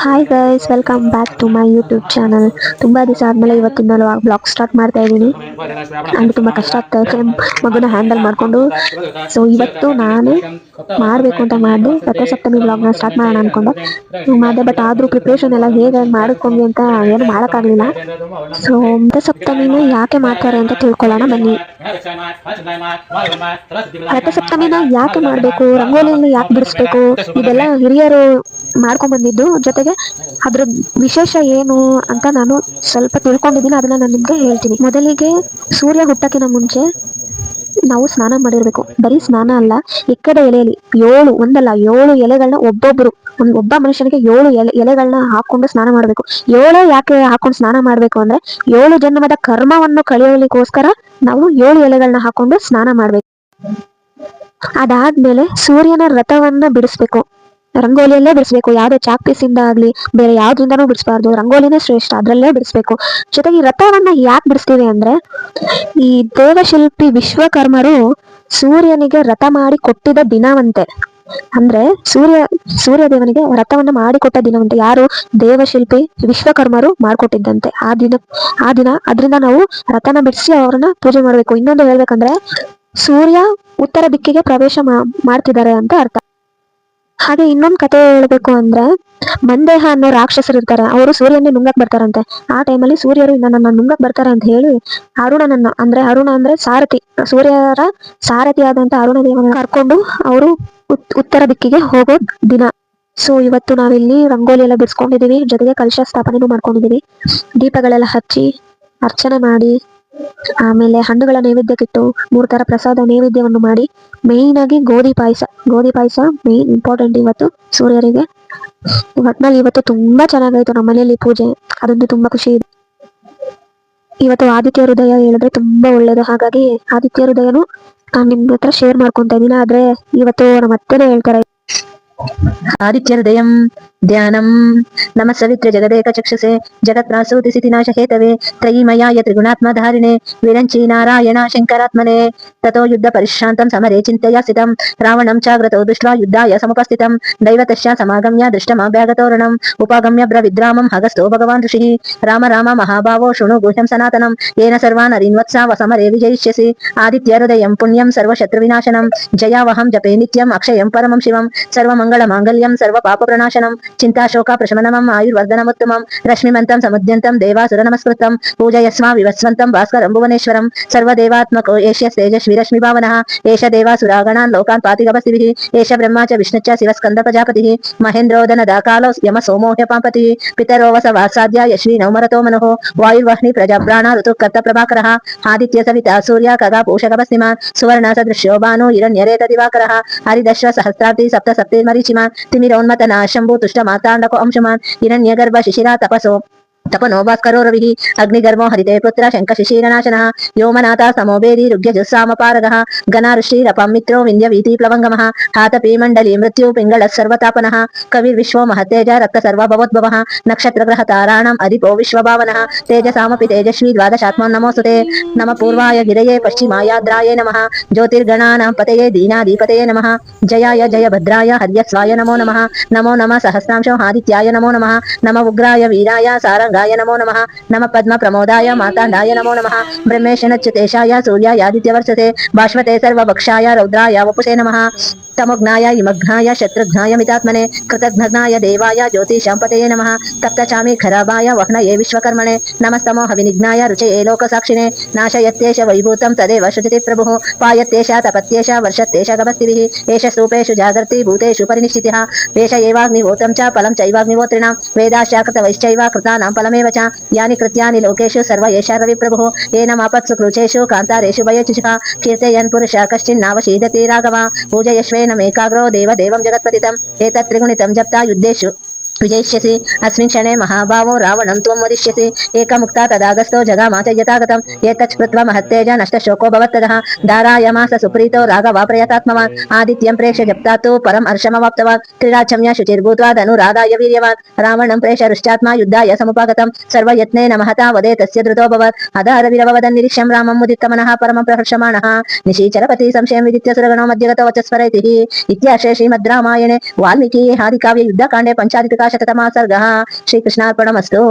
Hi guys welcome back to my YouTube channel ತುಂಬ ದಿವಸ ಆದಮೇಲೆ ಇವತ್ತಿನ ನಾನು ಬ್ಲಾಗ್ ಸ್ಟಾರ್ಟ್ ಮಾಡ್ತಾ ಇದ್ದೀನಿ. ಆ್ಯಂಡ್ ತುಂಬ ಕಷ್ಟ ಆಗ್ತಾ ಇದೆ. ಮಗುನ ಹ್ಯಾಂಡಲ್ ಮಾಡಿಕೊಂಡು. ಸೊ ಇವತ್ತು ನಾನು ಮಾಡಬೇಕು ಅಂತ ಮಾಡಿದೆ. ರಥಸಪ್ತಮಿ ಬ್ಲಾಗ್ನ ಸ್ಟಾರ್ಟ್ ಮಾಡೋಣ ಅಂದ್ಕೊಂಡೆ ಮಾಡಿದೆ ಬಟ್ ಆದರೂ ಪ್ರಿಪ್ರೇಷನ್ ಎಲ್ಲ ಹೇಗೆ ಮಾಡ್ಕೊಂಡ್ವಿ ಅಂತ ಏನು ಮಾಡೋಕ್ಕಾಗಲಿಲ್ಲ. ಸೊ ರಥಸಪ್ತಮಿನ ಯಾಕೆ ಮಾಡ್ತಾರೆ ಅಂತ ತಿಳ್ಕೊಳ್ಳೋಣ, ಬನ್ನಿ. ರಥಸಪ್ತಮಿನ ಯಾಕೆ ಮಾಡಬೇಕು? ರಂಗೋಲಿಯನ್ನು ಯಾಕೆ ಬಿಡಿಸ್ಬೇಕು? ಇದೆಲ್ಲ ಹಿರಿಯರು ಮಾಡ್ಕೊಂಡ್ ಬಂದಿದ್ದು. ಜೊತೆಗೆ ಅದ್ರ ವಿಶೇಷ ಏನು ಅಂತ ನಾನು ಸ್ವಲ್ಪ ತಿಳ್ಕೊಂಡಿದ್ದೀನಿ. ಅದನ್ನ ನಾನು ನಿಮ್ಗೆ ಹೇಳ್ತೀನಿ. ಮೊದಲಿಗೆ ಸೂರ್ಯ ಹುಟ್ಟಕ್ಕಿಂತ ಮುಂಚೆ ನಾವು ಸ್ನಾನ ಮಾಡಿರ್ಬೇಕು. ಬರೀ ಸ್ನಾನ ಅಲ್ಲ, ಎಕ್ಕದ ಎಲೆಯಲ್ಲಿ ಏಳು, ಒಂದಲ್ಲ, ಏಳು ಎಲೆಗಳನ್ನ ಒಬ್ಬೊಬ್ರು, ಒಂದ್ ಒಬ್ಬ ಮನುಷ್ಯನಿಗೆ ಏಳು ಎಲೆ ಎಲೆಗಳನ್ನ ಹಾಕೊಂಡು ಸ್ನಾನ ಮಾಡಬೇಕು. ಏಳೇ ಯಾಕೆ ಹಾಕೊಂಡು ಸ್ನಾನ ಮಾಡಬೇಕು ಅಂದ್ರೆ, ಏಳು ಜನ್ಮದ ಕರ್ಮವನ್ನು ಕಳೆಯಲಿಕ್ಕೋಸ್ಕರ ನಾವು ಏಳು ಎಲೆಗಳನ್ನ ಹಾಕೊಂಡು ಸ್ನಾನ ಮಾಡ್ಬೇಕು. ಅದಾದ್ಮೇಲೆ ಸೂರ್ಯನ ರಥವನ್ನ ಬಿಡಿಸ್ಬೇಕು. ರಂಗೋಲಿಯಲ್ಲೇ ಬಿಡಿಸ್ಬೇಕು, ಯಾವುದೇ ಚಾಕ್ ಪೀಸಿಂದ ಆಗಲಿ, ಬೇರೆ ಯಾವ್ದ್ರಿಂದನೂ ಬಿಡಿಸ್ಬಾರ್ದು, ರಂಗೋಲಿನೇ ಶ್ರೇಷ್ಠ, ಅದ್ರಲ್ಲೇ ಬಿಡಿಸ್ಬೇಕು. ಜೊತೆಗೆ ಈ ರಥವನ್ನ ಯಾಕೆ ಬಿಡಿಸ್ತೀವಿ ಅಂದ್ರೆ, ಈ ದೇವಶಿಲ್ಪಿ ವಿಶ್ವಕರ್ಮರು ಸೂರ್ಯನಿಗೆ ರಥ ಮಾಡಿ ಕೊಟ್ಟಿದ ದಿನವಂತೆ. ಅಂದ್ರೆ ಸೂರ್ಯ ಸೂರ್ಯ ದೇವನಿಗೆ ರಥವನ್ನ ಮಾಡಿಕೊಟ್ಟ ದಿನವಂತೆ. ಯಾರು? ದೇವಶಿಲ್ಪಿ ವಿಶ್ವಕರ್ಮರು ಮಾಡ್ಕೊಟ್ಟಿದ್ದಂತೆ. ಆ ದಿನ ಆ ದಿನ ಅದರಿಂದ ನಾವು ರಥನ ಬಿಡಿಸಿ ಅವ್ರನ್ನ ಪೂಜೆ ಮಾಡಬೇಕು. ಇನ್ನೊಂದು ಹೇಳ್ಬೇಕಂದ್ರೆ, ಸೂರ್ಯ ಉತ್ತರ ದಿಕ್ಕಿಗೆ ಪ್ರವೇಶ ಮಾಡ್ತಿದ್ದಾರೆ ಅಂತ ಅರ್ಥ. ಹಾಗೆ ಇನ್ನೊಂದ್ ಕತೆ ಹೇಳ್ಬೇಕು ಅಂದ್ರೆ ಮಂದೇಹ ಅನ್ನೋ ರಾಕ್ಷಸರು ಇರ್ತಾರೆ. ಅವರು ಸೂರ್ಯನೇ ನುಂಗಕ್ ಬರ್ತಾರಂತೆ. ಆ ಟೈಮಲ್ಲಿ ಸೂರ್ಯರು ನನ್ನ ನುಂಗಕ್ ಬರ್ತಾರೆ ಅಂತ ಹೇಳಿ ಅರುಣನನ್ನ, ಅಂದ್ರೆ ಅರುಣ ಅಂದ್ರೆ ಸಾರಥಿ, ಸೂರ್ಯರ ಸಾರಥಿ ಆದಂತ ಅರುಣ ದೇವನ ಕರ್ಕೊಂಡು ಅವರು ಉತ್ತರ ದಿಕ್ಕಿಗೆ ಹೋಗೋ ದಿನ. ಸೊ ಇವತ್ತು ನಾವಿಲ್ಲಿ ರಂಗೋಲಿ ಎಲ್ಲ ಬಿಡಿಸ್ಕೊಂಡಿದೀವಿ. ಜೊತೆಗೆ ಕಲಶ ಸ್ಥಾಪನೆನೂ ಮಾಡ್ಕೊಂಡಿದೀವಿ. ದೀಪಗಳೆಲ್ಲ ಹಚ್ಚಿ ಅರ್ಚನೆ ಮಾಡಿ ಆಮೇಲೆ ಹಣ್ಣುಗಳ ನೈವೇದ್ಯಕ್ಕಿಟ್ಟು ಮೂರು ತರ ಪ್ರಸಾದ ನೈವೇದ್ಯವನ್ನು ಮಾಡಿ ಮೇಯ್ನ್ ಆಗಿ ಗೋಧಿ ಪಾಯಸ. ಗೋಧಿ ಪಾಯಸ ಮೇನ್ ಇಂಪಾರ್ಟೆಂಟ್ ಇವತ್ತು ಸೂರ್ಯರಿಗೆ. ಒಟ್ನಲ್ಲಿ ಇವತ್ತು ತುಂಬಾ ಚೆನ್ನಾಗಾಯ್ತು ನಮ್ಮ ಮನೆಯಲ್ಲಿ ಪೂಜೆ. ಅದೊಂದು ತುಂಬಾ ಖುಷಿ ಇದೆ. ಇವತ್ತು ಆದಿತ್ಯ ಹೃದಯ ಹೇಳಿದ್ರೆ ತುಂಬಾ ಒಳ್ಳೇದು. ಹಾಗಾಗಿ ಆದಿತ್ಯ ಹೃದಯನು ನಾನು ನಿಮ್ ಹತ್ರ ಶೇರ್ ಮಾಡ್ಕೊಂತ ಇದೀನಿ ಆದ್ರೆ ಇವತ್ತು ನಮ್ಮ ಅತ್ತೆನೇ ಹೇಳ್ತಾರೆ ధ్యానం నమ సవిత్ర జగదేక చక్షసే జగత్ప్రాసూతిసితి నాశహేతవే త్రయీమయాయ త్రిగుణాత్మధారిణే విరంచి నారాయణ శంకరాత్మనే తో యుద్ధ పరిశ్రాంతం సమరే చింతయా స్థితం రావణం చాగ్రతో దృష్ట్వా యుద్ధాయ సముపస్థితం దైవతశ్చ సమాగమ్య దృష్టమాభ్యాగతోరణం ఉపాగమ్య బ్రవిద్రామం హగస్తో భగవాన్ ఋషి రామ రామ మహాభావో శృణు గుహ్యం సనాతనం ఏన సర్వాన్ అరిన్వత్సావ సమరే విజయిష్యసి ఆదిత్య హృదయం పుణ్యం సర్వశత్రు వినాశనం జయావహం జపే నిత్యం అక్షయం పరమం శివం సర్వమంగళ మాంగళ్యం సర్వ పాప ప్రణాశనం చింతాశోక ప్రశమనమం ఆయుర్వర్ధనముత్తమం రశ్మిమంతం సముద్యంతం దేవాసుర నమస్కృతం పూజయస్మా వివస్వంతం భాస్కరం భువనేశ్వరం సర్వదేవాత్మకో ఏష తేజస్వీరశ్మి భావన ఏష దేవాసురాగణాన్ లోకాన్ పాతిగవసివి ఏష బ్రహ్మా చ విష్ణుచ శివస్కంద ప్రజాపతి మహేంద్రోదన దాకాలో యమ సోమోహ్య పాంపతి పితరోవస వాసాద్య యశ్వీ నౌమరతో మను వాయుర్వహ్ని ప్రజాప్రాణ ఋతుకర్త ప్రభాకర ఆదిత్య సవితా సూర్య కగా పూషకవస్తిమ సువర్ణ సదృశ్యోబాను ఇరణ్యరేత దివాకర హరిదశ్వ సహస్రాబ్ది సప్త సప్తిమరీచిమ తిమిరోన్మత నాశంభు తుష్ట మాతాండకోంశమాన్ హిరణ్యగర్భ శిశిరా తపసో तपनो भास्करो रविः अग्निगर्भो हरिते पुत्र शङ्खशिशीरनाशनः। व्योमनाथा समोबेदी रुग्यजुस्सामपारगः। गणाऋषिरपं मित्रो विन्द्यवीति प्लवङ्गमः हातपी मण्डली मृत्यु पिङ्गलः सर्वतापनः। कविर्विश्वो महत्तेज रक्तसर्वभवद्भवः। नक्षत्रग्रह ताराणाम् अधिपो विश्वभावनः। तेजसामपि तेजस्वी द्वादशात्मन् नमोऽस्तु ते नमः पूर्वाय गिरये पश्चिमायाद्राय नमः। ज्योतिर्गणानां पतये दीनाधिपतये नमः। जयाय जयभद्राय हर्यस्वाय नमो नमः। नमो नमः सहस्रांशो आदित्याय नमो नमः। नम उग्राय वीराय ప్రమోదాయ నమో నమ నమ పద్మ ప్రమోదాయ మాతాండాయ నమో నమ బ్రహ్మేశ నచ్చుతేశాయ సూర్యాయాదిత్యవర్షసే బాష్మతే సర్వక్షాయ రౌద్రాయ వపుసే నమ तमग्नाय इमग्नाय शत्रुघ्नाय मितात्मने कृतघ्नाय देवाय ज्योतिषाम्पतये नमः। तप्तचामी खराबाय वह्नये विश्वकर्मणे। नमस्तमो हविनिघ्नाय रुचये लोकसाक्षिणे। नाशयत्येष वैभूतं तदेव शुचिति प्रभुः। पायत्येष तपत्येष वर्षत्येष गभस्तिभिः एष स्तूपेषु जागर्ति भूतेषु परिनिश्चितः। वेष एवाग्निहोत्रं च फलं चैवाग्निहोत्रिणां। वेदाश्चाकृतवैश्चैव कृतानां फलमेव च। यानि कृत्यानि लोकेषु सर्व एष रविप्रभुः। येनमापत्सु क्रुचेषु कान्तारेषु वयचुषः। कीर्तयन् पुरुषः कश्चिन्नावशीदति राघव। ఏకాగ్రో దేవ దేవం జగత్పతితం. ఏతత్రిగుణితం జప్తా యుద్ధేషు. విజయిష్యసి అస్మిన్ క్షణే మహాభావం రావణం త్వం వదిష్యసి ఏకముక్త తదాగస్తో జగామాత యథాగతం ఏతచ్ కృత్వ మహత్తేజ నష్టశోకో భవత్తద దారాయమాస సుప్రీతో రాఘవ ప్రయతాత్మవాన్ ఆదిత్యం ప్రేక్ష జప్తాత్తు పరం అర్షమవాప్తవాన్ క్రీడాచమ్య శుచిర్భూత్వా ధను రాధాయ వీర్యవాన్ రావణం ప్రేష రుశ్చాత్మా యుద్ధాయ సముపాగతం సర్వయత్నే మహతా వదే తస్య ధృతోభవత్ అధారవిరవదన్ నిరీక్షం రామం ముదిత్తమనః పరమం ప్రహర్షమాణ నిశీచరపతి సంశయం విదిత్య సురగణో మధ్యగత వచస్వరైతి ఇత్యాశే శ్రీమద్ రామాయణే వాల్మీకి హాది కావ్య యుద్ధకాండే పంచాధిక ಶತತಮ ಸರ್ಗ ಶ್ರೀಕೃಷ್ಣಾರ್ಪಣಮಸ್ತು.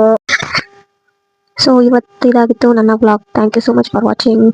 ಸೊ ಇವತ್ತು ಇದಾಗಿತ್ತು ನನ್ನ blog thank you so much for watching